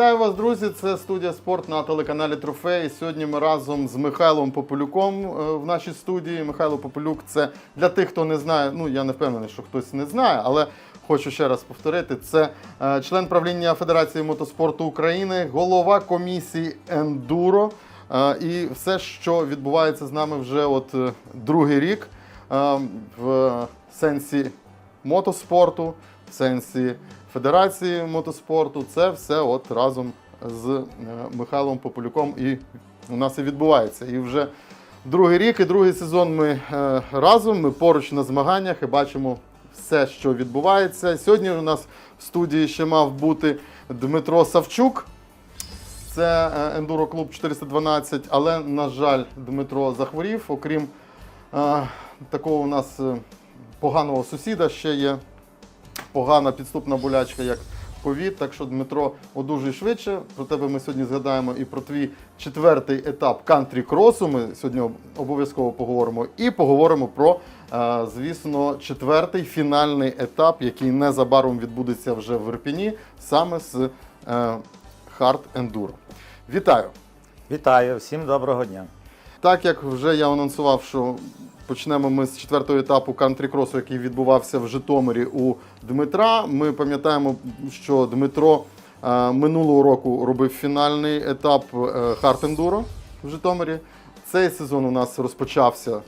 Вітаю вас, друзі! Це студія спорт на телеканалі Трофей. Сьогодні ми разом з Михайлом Попелюком е, в нашій студії. Михайло Попелюк це для тих, хто не знає. Ну я не впевнений, що хтось не знає, але хочу ще раз повторити. Це е, член правління Федерації мотоспорту України, голова комісії Ендуро. Е, І все, що відбувається з нами вже от другий рік в сенсі мотоспорту, в сенсі Федерації мотоспорту. Це все от разом з е, Михайлом Пополюком і у нас і відбувається. І вже другий рік і другий сезон ми е, разом, ми поруч на змаганнях і бачимо все, що відбувається. Сьогодні у нас в студії ще мав бути Дмитро Савчук. Це е, ендуро клуб 412, але, на жаль, Дмитро захворів. Окрім е, такого у нас поганого сусіда, ще є погана підступна болячка, як ковід. Так що, Дмитро, одужуй швидше. Про тебе ми сьогодні згадаємо і про твій четвертий етап кантрі кросу. Ми сьогодні обов'язково поговоримо. І поговоримо про, е, звісно, четвертий фінальний етап, який незабаром відбудеться вже в Ірпіні, саме з е, Hard Enduro. Вітаю! Вітаю, всім доброго дня. Так як вже я анонсував, що почнемо ми з четвертого етапу кантрі-кросу, який відбувався в Житомирі у Дмитра. Ми пам'ятаємо, що Дмитро е, минулого року робив фінальний етап е, Хартендуро в Житомирі. Цей сезон у нас розпочався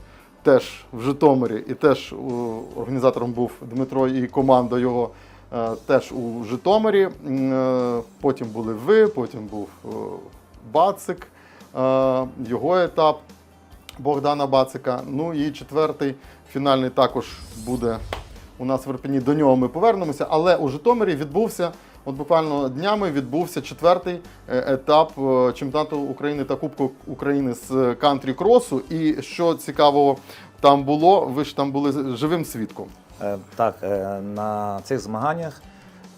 теж в Житомирі, і теж у, організатором був Дмитро і команда його. е, Теж у Житомирі. Е, Потім були ви, потім був е, Бацик, е, його етап Богдана Бацика. Ну і четвертий фінальний також буде у нас в Ірпені. До нього ми повернемося. Але у Житомирі відбувся, от буквально днями відбувся четвертий е, етап е, чемпіонату України та Кубку України з кантрі кросу. І що цікавого там було, ви ж там були живим свідком. Е, Так, е, на цих змаганнях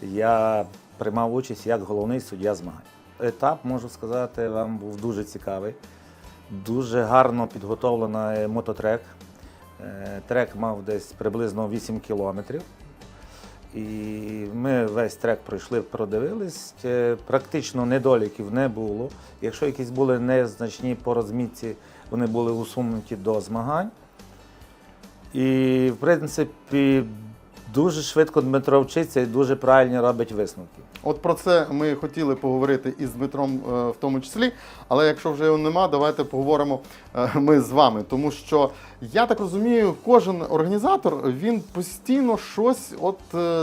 я приймав участь як головний суддя змагань. Етап, можу сказати, вам був дуже цікавий. Дуже гарно підготовлений мототрек. Е, Трек мав десь приблизно 8 кілометрів. І ми весь трек пройшли, продивились. Е, Практично недоліків не було. Якщо якісь були незначні по розмітці, вони були усунуті до змагань. І, в принципі, дуже швидко Дмитро вчиться і дуже правильно робить висновки. От про це ми хотіли поговорити із Дмитром е, в тому числі. Але якщо вже його нема, давайте поговоримо е, ми з вами. Тому що я так розумію, кожен організатор він постійно щось от е,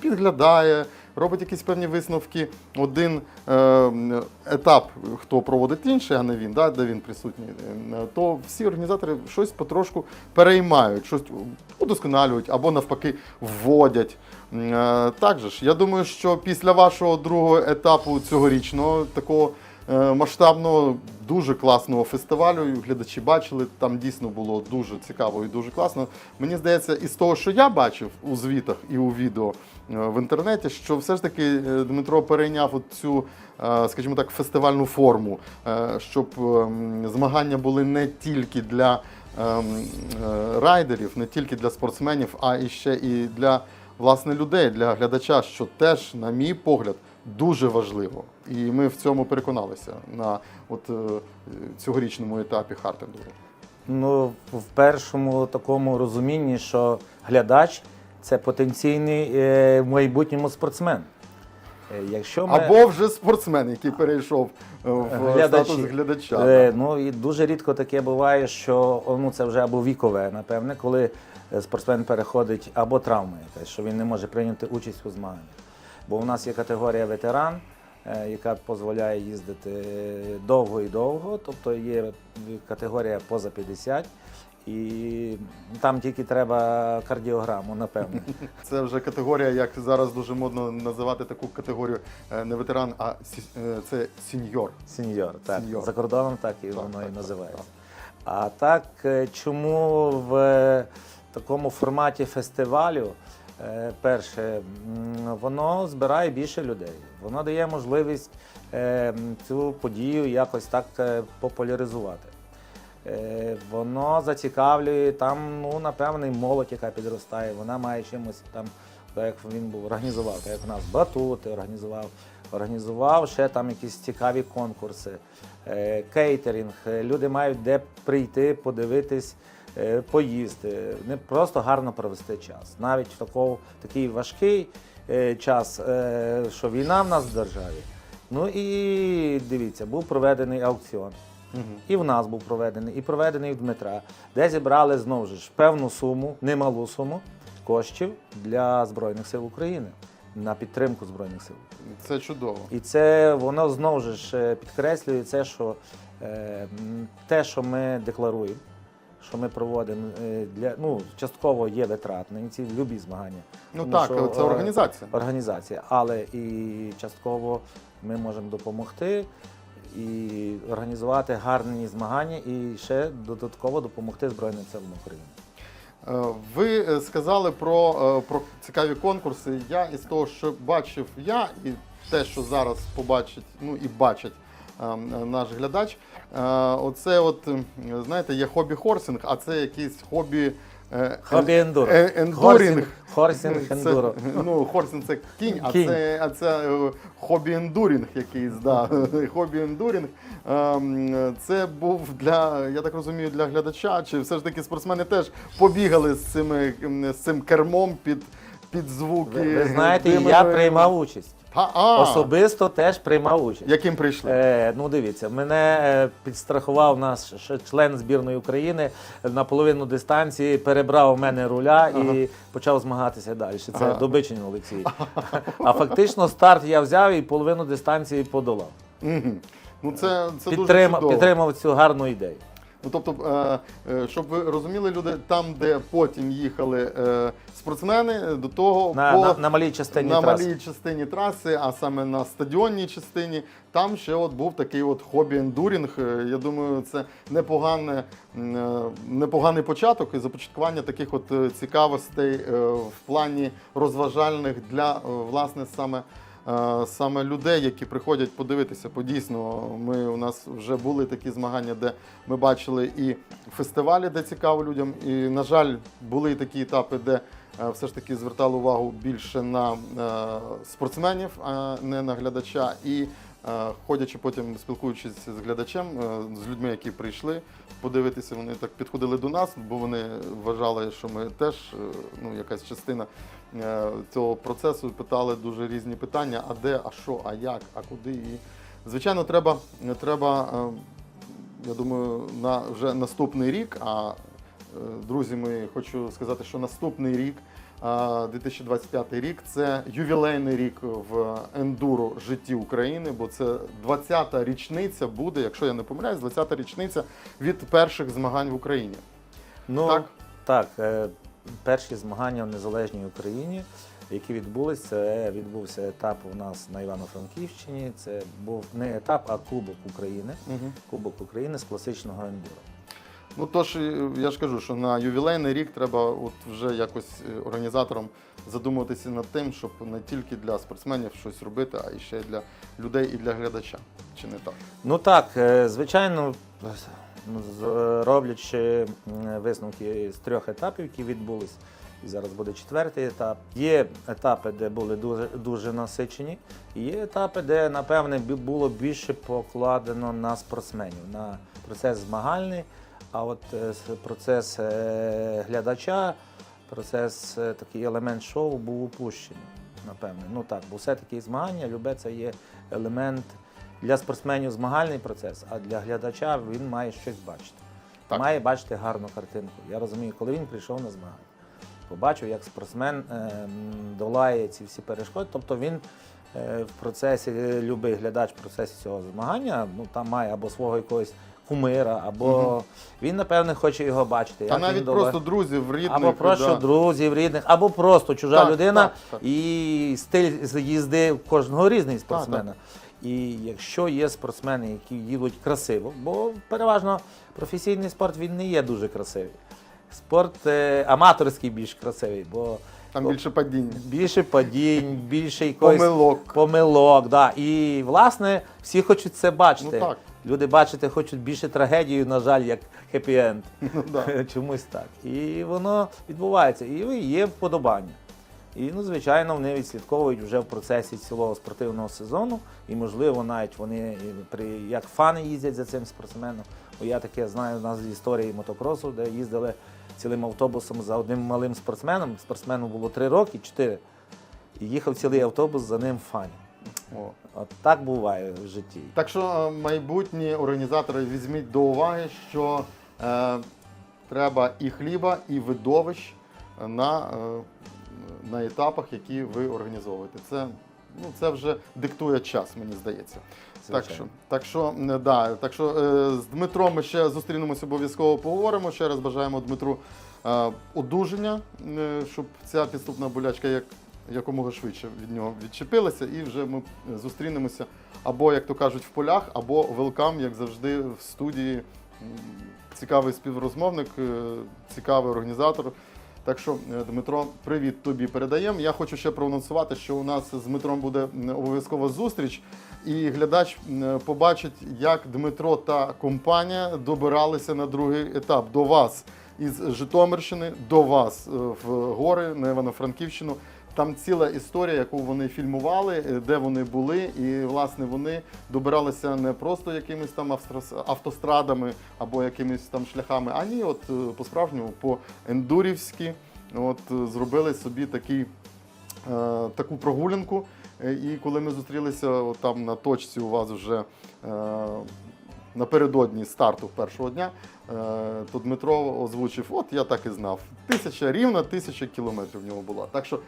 підглядає, робить якісь певні висновки. Один е, етап, хто проводить інший, а не він, да, де він присутній, е, то всі організатори щось потрошку переймають, щось удосконалюють або навпаки вводять. Також е, Так же ж, я думаю, що після вашого другого етапу цьогорічного такого масштабного, дуже класного фестивалю, глядачі бачили, там дійсно було дуже цікаво і дуже класно. Мені здається, із того, що я бачив у звітах і у відео е, в інтернеті, що все ж таки е, Дмитро перейняв цю, е, скажімо так, фестивальну форму, е, щоб ем, змагання були не тільки для ем, е, райдерів, не тільки для спортсменів, а і ще і для власне людей, для глядача, що теж, на мій погляд, дуже важливо. І ми в цьому переконалися на от, е, цьогорічному етапі Хартендуру. Ну, в першому такому розумінні, що глядач це потенційний е, в майбутньому спортсмен. Е, Якщо ми... Або вже спортсмен, який перейшов в Глядачі. статус глядача. Е, ну і дуже рідко таке буває, що ну, це вже або вікове, напевне, коли спортсмен переходить або травма якась, що він не може прийняти участь у змаганнях. Бо у нас є категорія ветеран, е, яка дозволяє їздити довго і довго, тобто є категорія поза 50. І там тільки треба кардіограму, напевне. Це вже категорія, як зараз дуже модно називати таку категорію е, не ветеран, а сі- е, це сіньор. Сеньор, так. Сеньор. За кордоном так і Так, воно так, і називається. так. А так, чому в такому форматі фестивалю, перше, воно збирає більше людей. Воно дає можливість е, цю подію якось так е, популяризувати. Е, Воно зацікавлює там, ну, напевно, молодь, яка підростає, вона має чимось там, як він був організував, як у нас батути організував, організував ще там якісь цікаві конкурси, е, кейтерінг. Е, Люди мають де прийти, подивитись, е, поїсти, не просто гарно провести час. Навіть в такого, такий важкий е, час, е, що війна в нас в державі. Ну і дивіться, був проведений аукціон. І в нас був проведений, і проведений в Дмитра, де зібрали знову ж певну суму, немалу суму коштів для Збройних сил України на підтримку Збройних сил. Це чудово. І це воно знову ж е, підкреслює це, що е, те, що ми декларуємо, що ми проводимо е, для ну частково є витратні ці любі змагання. Ну Тому так, що, це організація. організація, але і частково ми можемо допомогти і організувати гарні змагання, і ще додатково допомогти Збройним силам України. Е, Ви е, сказали про, про цікаві конкурси. Я із того, що бачив я, і те, що зараз побачить, ну і бачить е, наш глядач. Оце, от знаєте, є хобі-хорсинг, а це якийсь хобі. е, Хобі ен- ендуро. е, ендурінг. Хорсінг ендуро. Ну, хорсинг це кінь, а Кінь. це, а це е, хобі ендурінг якийсь, да. хобі ендурінг. Це був для, я так розумію, для глядача, чи все ж таки спортсмени теж побігали з, цими, з цим кермом під, під звуки. Ви, ви знаєте, я приймав участь. Та, а, Особисто теж приймав участь. Яким прийшли? Е, ну дивіться, мене е, підстрахував наш член збірної України на половину дистанції, перебрав у мене руля і почав змагатися далі. Це Ага. Добичин Олексій. А фактично старт я взяв і половину дистанції подолав. Мгм. Ну, це, це дуже чудово. підтримав цю гарну ідею. Ну, тобто, е, е, щоб ви розуміли, люди, там, де потім їхали е, спортсмени, до того На, по, на, на малій частині на траси. малій частині траси, а саме на стадіонній частині, там ще от був такий от хобі-ендурінг. Е, Я думаю, це непогане, непоганий початок і започаткування таких от цікавостей в плані розважальних для власне саме. Саме людей, які приходять подивитися, бо дійсно ми у нас вже були такі змагання, де ми бачили і фестивалі, де цікаво людям. І, на жаль, були такі етапи, де все ж таки звертали увагу більше на е, спортсменів, а не на глядача. І ходячи потім, спілкуючись з глядачем, е, з людьми, які прийшли подивитися, вони так підходили до нас, бо вони вважали, що ми теж е, ну, якась частина е, цього процесу, питали дуже різні питання: а де, а що, а як, а куди. І, звичайно, треба, треба я думаю, на вже наступний рік. А друзі, мої, хочу сказати, що наступний рік, 2025 рік, це ювілейний рік в ендуро житті України, бо це 20-та річниця буде, якщо я не помиляюсь, 20-та річниця від перших змагань в Україні. Ну, Так? так, е, перші змагання в незалежній Україні, які відбулися, це відбувся етап у нас на Івано-Франківщині. Це був не етап, а Кубок України. Угу. Кубок України з класичного ендуро. Ну тож е, я ж кажу, що на ювілейний рік треба от вже якось е, організаторам задумуватися над тим, щоб не тільки для спортсменів щось робити, а і ще й для людей і для глядача. Чи не так? Ну так, е, звичайно, роблячи висновки з трьох етапів, які відбулись, і зараз буде четвертий етап. Є етапи, де були дуже, дуже насичені, і є етапи, де, напевне, було більше покладено на спортсменів, на процес змагальний, а от е, процес е, глядача, процес е, такий елемент шоу був упущений, напевне. Ну так, бо все-таки змагання, любе це є елемент для спортсменів змагальний процес, а для глядача він має щось бачити. Так. Має бачити гарну картинку. Я розумію, коли він прийшов на змагання, побачив, як спортсмен е, долає ці всі перешкоди. Тобто він в процесі, е, любий глядач в процесі цього змагання, ну там має або свого якогось кумира, або він, напевне, хоче його бачити. Він навіть просто друзів, рідних. Або просто да. друзів, рідних, або просто чужа Так, людина так, так. і стиль їзди кожного різний спортсмена. І якщо є спортсмени, які їдуть красиво, бо переважно професійний спорт він не є дуже красивий. Спорт е, аматорський більш красивий, бо Там більше падінь. більше падінь, більше якоїсь Помилок. помилок. Да. І власне всі хочуть це бачити. Ну, так. Люди бачити хочуть більше трагедію, на жаль, як хеппі-енд. Ну, да. Чомусь так. І воно відбувається. І є вподобання. І, ну, звичайно, вони відслідковують вже в процесі цілого спортивного сезону, і, можливо, навіть вони при, як фани їздять за цим спортсменом. Бо я таке знаю у нас з історії мотокросу, де їздили цілим автобусом за одним малим спортсменом. Спортсмену було три роки, чотири. І їхав цілий автобус за ним фанів. О. От так буває в житті. Так що е, майбутні організатори візьміть до уваги, що е, треба і хліба, і видовищ на, е, на етапах, які ви організовуєте. Це, ну, це вже диктує час, мені здається. Так що, так що, да, так що е, з Дмитром ми ще зустрінемося, обов'язково поговоримо. Ще раз бажаємо Дмитру е, одужання, е, щоб ця підступна болячка як, якомога швидше від нього відчепилася, і вже ми зустрінемося або, як то кажуть, в полях, або велкам, як завжди, в студії. Цікавий співрозмовник, е, цікавий організатор. Так що, е, Дмитро, привіт тобі передаємо. Я хочу ще проанонсувати, що у нас з Дмитром буде обов'язкова зустріч, і глядач побачить, як Дмитро та компанія добиралися на другий етап до вас із Житомирщини, до вас е, в гори на Івано-Франківщину. Там ціла історія, яку вони фільмували, е, де вони були, і власне вони добиралися не просто якимись там автострадами або якимись там шляхами, а ні, от е, по-справжньому, по ендурівськи, от е, зробили собі такий, е, таку прогулянку. І коли ми зустрілися от там на точці, у вас вже е, напередодні старту першого дня, то Дмитро озвучив: от я так і знав. Тисяча рівно тисяча кілометрів в нього була. Так що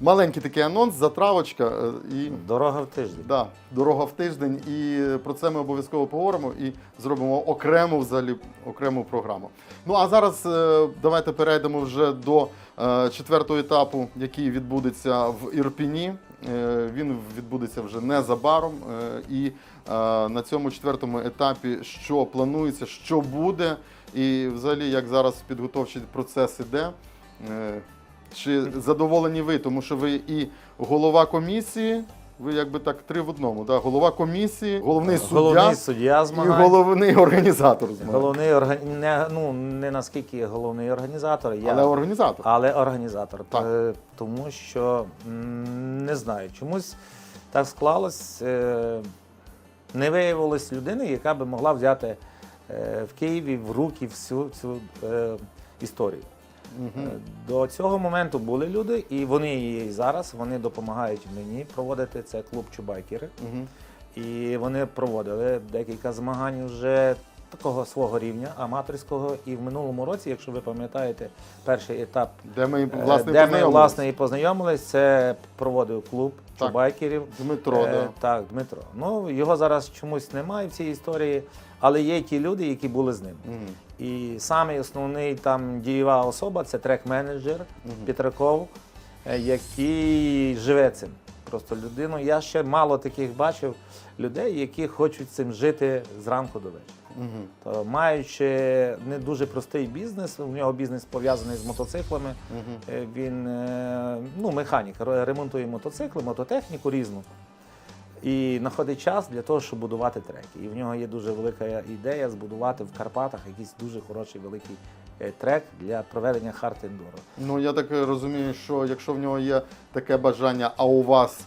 маленький такий анонс, затравочка. е, І Дорога в тиждень. да, дорога в тиждень. І про це ми обов'язково поговоримо і зробимо окрему взагалі окрему програму. Ну а зараз е, давайте перейдемо вже до е, четвертого етапу, який відбудеться в Ірпіні. Він відбудеться вже незабаром. І на цьому четвертому етапі що планується, що буде, і взагалі як зараз підготовчий процес іде. Чи задоволені ви, тому що ви і голова комісії, ви якби так три в одному. Да? Голова комісії, головний суддя Головний суддя і змагань. головний організатор змагань. Головний орган... не, ну, не наскільки головний організатор, я... Але організатор. але організатор. Так. Е, Тому що м, не знаю, чомусь так склалось. е, Не виявилось людини, яка би могла взяти е, в Києві в руки всю цю е, історію. Е, До цього моменту були люди, і вони є і зараз. Вони допомагають мені проводити це клуб Чубайкери. Угу. І вони проводили декілька змагань вже такого свого рівня, аматорського. І в минулому році, якщо ви пам'ятаєте, перший етап, Де ми е, власне де ми власне і познайомились, це проводив клуб Так. чубайкерів. Дмитро, Е, да. Так, Дмитро. Ну його зараз чомусь немає в цій історії, але є ті люди, які були з ним. Мгм. І самий основний там дієва особа це трек-менеджер Петраков, е, який живе цим. Просто людину. Я ще мало таких бачив людей, які хочуть цим жити зранку до вечора. Мгм. То маючи не дуже простий бізнес, у нього бізнес пов'язаний з мотоциклами. Е, Він е, ну, механік, ремонтує мотоцикли, мототехніку різну. І знаходить час для того, щоб будувати треки. І в нього є дуже велика ідея збудувати в Карпатах якийсь дуже хороший великий е, трек для проведення хард ендуро. Ну я так е, розумію, що якщо в нього є таке бажання, а у вас е,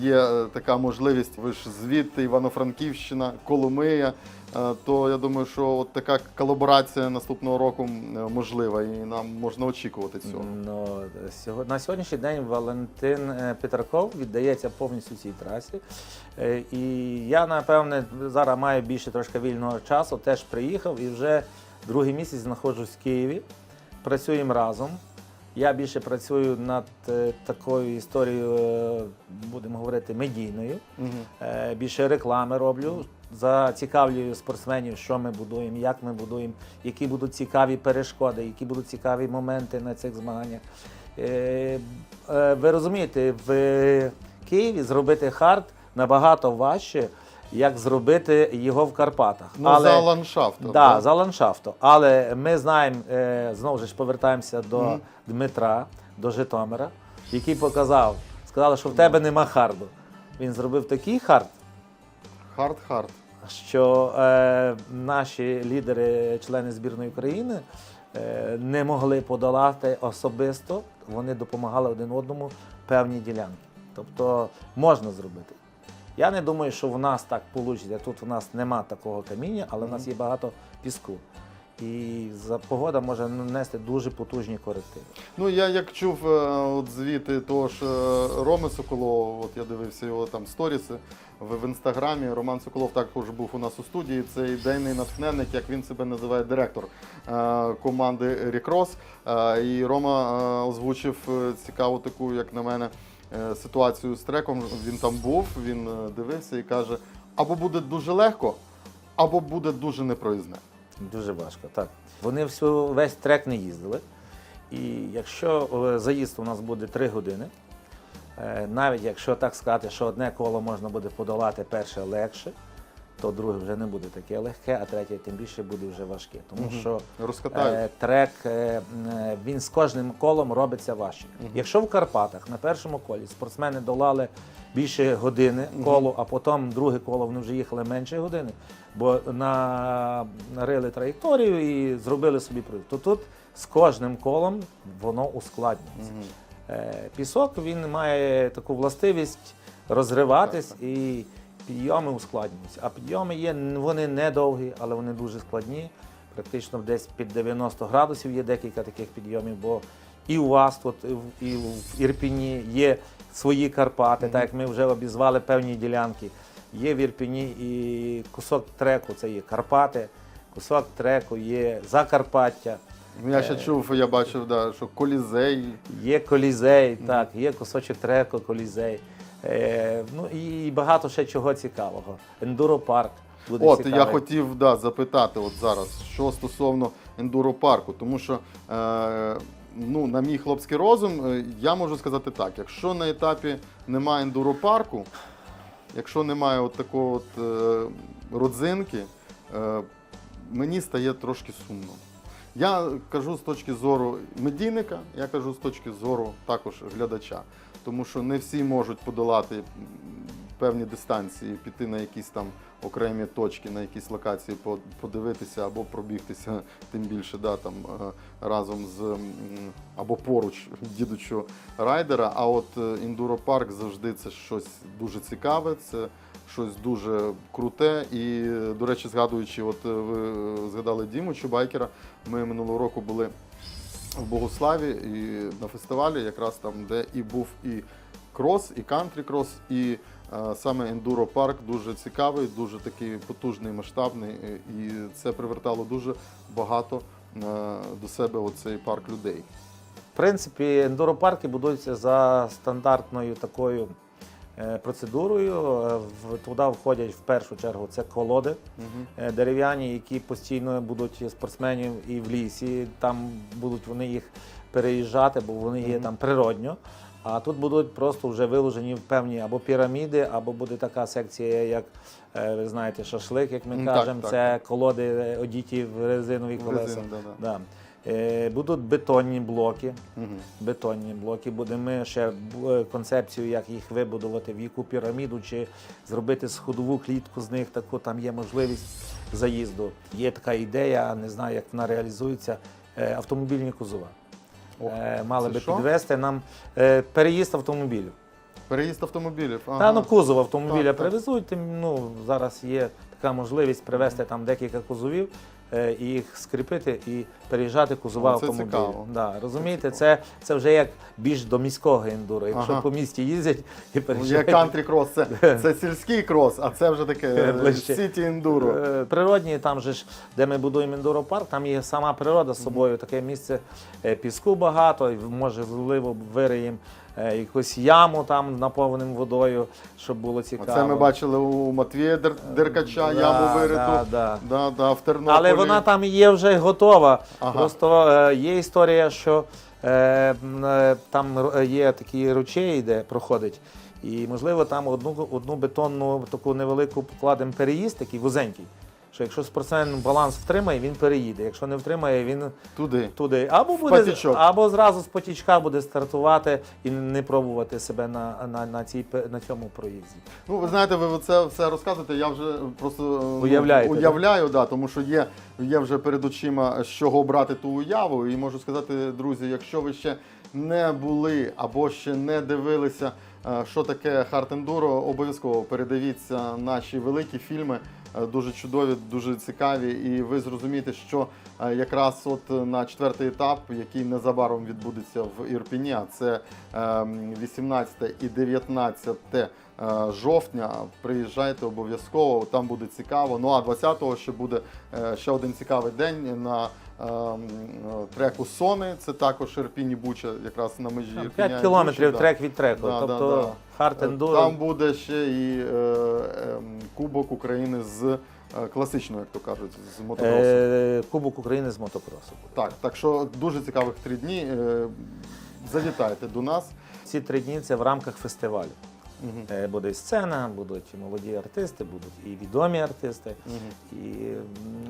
є е, така можливість, ви ж звідти Івано-Франківщина, Коломия, е, то я думаю, що от така колаборація наступного року е, можлива і нам можна очікувати цього. Ну, на сьогоднішній день Валентин е, Петраков віддається повністю цій трасі. Е, І я, напевне, зараз маю більше трошки вільного часу, теж приїхав і вже другий місяць знаходжусь в Києві. Працюємо разом. Я більше працюю над е, такою історією, е, будемо говорити, медійною. Е, Більше реклами роблю. Зацікавлюю спортсменів, що ми будуємо, як ми будуємо, які будуть цікаві перешкоди, які будуть цікаві моменти на цих змаганнях. Ви розумієте, в Києві зробити хард набагато важче, як зробити його в Карпатах. Ну, за ландшафтом. Да, так? за ландшафтом. Але ми знаємо, е, знову ж повертаємося до Мгм. Дмитра, до Житомира, який показав, сказали, що в тебе нема харду. Він зробив такий хард, Хард-хард. що е, наші лідери, члени збірної України, е, не могли подолати особисто вони допомагали один одному певні ділянки. Тобто можна зробити. Я не думаю, що в нас так вийде. Тут у нас нема такого каміння, але в нас є багато піску. І за погода може нанести дуже потужні корективи. Ну я як чув е, от звіти того ж е, Роми Соколова, от я дивився його там сторіси в, в інстаграмі. Роман Соколов також був у нас у студії. Це ідейний натхненник, як він себе називає, директор е, команди Рікрос. І Рома озвучив цікаву таку, як на мене, ситуацію з треком. Він там був, він е, дивився і каже: або буде дуже легко, або буде дуже непроїзне. Дуже важко, так. Вони всю, весь трек не їздили. І якщо е, заїзд у нас буде 3 години, е, навіть якщо так сказати, що одне коло можна буде подолати перше легше, то друге вже не буде таке легке, а третє тим більше буде вже важке. Тому Мгм. що е, трек е, він з кожним колом робиться важче. Якщо в Карпатах на першому колі спортсмени долали більше години коло, а потім друге коло вони вже їхали менше години, бо на, нарили траєкторію і зробили собі проїзд, то тут з кожним колом воно ускладнюється. Е, Пісок він має таку властивість розриватись і підйоми ускладнюються. А підйоми є, вони недовгі, але вони дуже складні. Практично десь під 90 градусів є декілька таких підйомів, бо і у вас тут, і в- Ірпіні є свої Карпати, так як ми вже обізвали певні ділянки. Є в Ірпіні і кусок треку, це є Карпати, кусок треку є Закарпаття. Я ще чув, я бачив, да, що колізей. Є колізей, так, є кусочок треку, колізей. Е, ну і багато ще чого цікавого. Ендуропарк буде От цікавий. я хотів да, запитати от зараз, що стосовно ендуропарку, тому що е, ну, на мій хлопський розум, е, я можу сказати так: якщо на етапі немає ендуропарку, якщо немає от такого от, е, родзинки, е, мені стає трошки сумно. Я кажу з точки зору медійника, я кажу з точки зору також глядача. Тому що не всі можуть подолати певні дистанції, піти на якісь там окремі точки, на якісь локації по- подивитися або пробігтися, тим більше да, там, е, разом з або поруч дідучого райдера. А от е, індуропарк завжди це щось дуже цікаве. Це щось дуже круте. І, е, до речі, згадуючи, от е, ви е, згадали Діму Чубайкера, ми минулого року були в Богославі і на фестивалі, якраз там, де і був і крос, і кантрі крос, і е, саме ендуро парк дуже цікавий, дуже такий потужний, масштабний, е, і це привертало дуже багато е, до себе оцей парк людей. В принципі, ендуропарки будуються за стандартною такою процедурою. Е, Туди входять в першу чергу це колоди е, дерев'яні, які постійно будуть спортсменів і в лісі. Там будуть вони їх переїжджати, бо вони є Мгм. там природньо. А тут будуть просто вже виложені певні або піраміди, або буде така секція, як е, ви знаєте, шашлик, як ми М, так, кажемо, так. це колоди е, одіті в резинові колеса. резину, да-да. Да. Е, Будуть бетонні блоки. Мгм. Бетонні блоки. Будемо ще е, концепцію, як їх вибудувати, в яку піраміду, чи зробити сходову клітку з них, таку там є можливість заїзду. Є така ідея, не знаю, як вона реалізується. е, Автомобільні кузова. Е, Мали би що? підвести нам е, переїзд автомобілів. Переїзд автомобілів. Ага. Та ну кузов автомобіля Так, так. привезуть. тим, Ну зараз є така можливість привезти там декілька кузовів. Е, І їх скріпити і переїжджати кузова це автомобілів. цікаво. Да, розумієте, Це це, вже як більш до міського ендуро. Якщо Ага. по місті їздять і Ну, Є кантрі крос, це, це сільський крос, а це вже таке сіті ендуро. Е, Природні, там же ж, де ми будуємо ендуропарк, там є сама природа з собою, таке місце е, піску багато, може можливо вириємо якусь яму там наповненим водою, щоб було цікаво. Це ми бачили у Матвія Дер- Деркача, Да, яму вириту. да, да. Да, да, в Тернополі. Але вона там є вже готова. Ага. Просто е, є історія, що е, е, там є такі ручей, де проходить. І, можливо, там одну, одну бетонну таку невелику покладемо переїзд, такий вузенький, що якщо спортсмен баланс втримає, він переїде. Якщо не втримає, він Туди. туди або буде потічок. або зразу з потічка буде стартувати і не пробувати себе на, на, на, цій, на цьому проїзді. Ну, ви знаєте, ви це все розказуєте. Я вже просто ну, Уявляєте, уявляю, да, тому що є, є вже перед очима, з чого брати ту уяву. І можу сказати, друзі, якщо ви ще не були або ще не дивилися, е, що таке Enduro, обов'язково передивіться наші великі фільми. Е, Дуже чудові, дуже цікаві, і ви зрозумієте, що е, якраз от на четвертий етап, який незабаром відбудеться в Ірпіні, а це ем, 18 і 19 е, жовтня. Приїжджайте обов'язково, там буде цікаво. Ну а 20-го ще буде е, ще один цікавий день на ем, е, треку Сони. Це також Ірпінь і Буча, якраз на межі. Ірпіня 5 і кілометрів Бучі, да. трек від треку. Да, тобто да. хард Е, ендуро. Там буде ще і е, ем, Кубок України з е, класичного, як то кажуть, з мотокросу. Е, Кубок України з мотокросу. Так, так що дуже цікавих три дні. Е, Завітайте до нас. Ці три дні це в рамках фестивалю. Е, Буде і сцена, будуть і молоді артисти, будуть і відомі артисти. Мгм. І,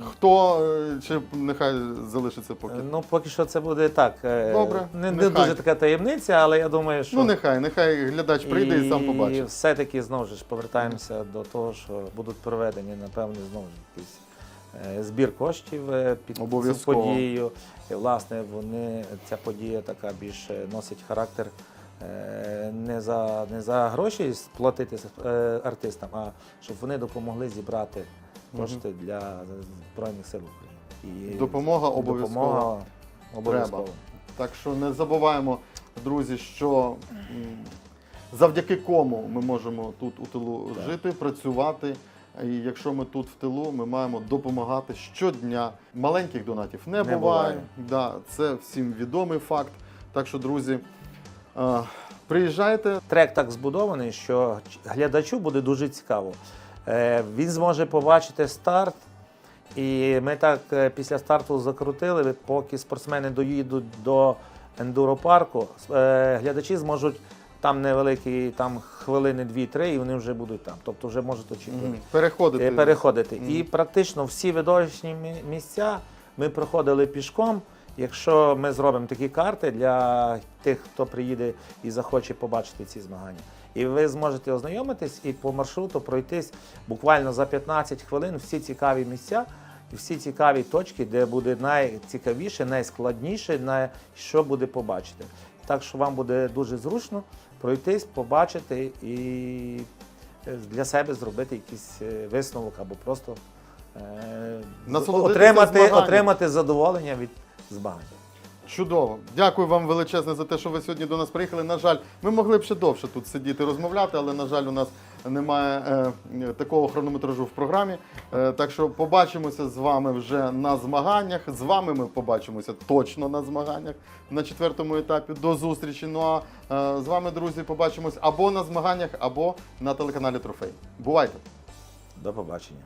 Хто е, чи нехай залишиться поки? ну, поки що це буде так. е, Добре, Не, не дуже така таємниця, але я думаю, що. Ну нехай, нехай глядач прийде і, сам побачить. І все-таки знову ж повертаємося до того, що будуть проведені, напевне, знову ж якийсь збір коштів під цю подію. І, власне, вони, ця подія така більше носить характер не за, не за гроші сплатити е, артистам, а щоб вони допомогли зібрати кошти для Збройних сил України. І Допомога обов'язково. Допомога обов'язково. Так що не забуваємо, друзі, що завдяки кому ми можемо тут у тилу Так. жити, працювати. І якщо ми тут в тилу, ми маємо допомагати щодня. Маленьких донатів не, Не буває. буває. Да, це всім відомий факт. Так що, друзі, е, приїжджайте. Трек так збудований, що глядачу буде дуже цікаво. Е, Він зможе побачити старт, і ми так е, після старту закрутили, поки спортсмени доїдуть до ендуропарку, е, глядачі зможуть там невеликі там хвилини 2-3, і вони вже будуть там. Тобто вже можуть очікувати. Переходити. Переходити. Мгм. І практично всі видовищні місця ми проходили пішком. Якщо ми зробимо такі карти для тих, хто приїде і захоче побачити ці змагання. І ви зможете ознайомитись і по маршруту пройтись буквально за 15 хвилин всі цікаві місця, всі цікаві точки, де буде найцікавіше, найскладніше, на що буде побачити. Так що вам буде дуже зручно пройтись, побачити і е, для себе зробити якийсь е, висновок або просто е, отримати, отримати задоволення від змагань. Чудово. Дякую вам величезне за те, що ви сьогодні до нас приїхали. На жаль, ми могли б ще довше тут сидіти розмовляти, але на жаль, у нас немає е, такого хронометражу в програмі. Е, так що побачимося з вами вже на змаганнях. З вами ми побачимося точно на змаганнях на четвертому етапі. До зустрічі. Ну а е, з вами, друзі, побачимось або на змаганнях, або на телеканалі Трофей. Бувайте! До побачення.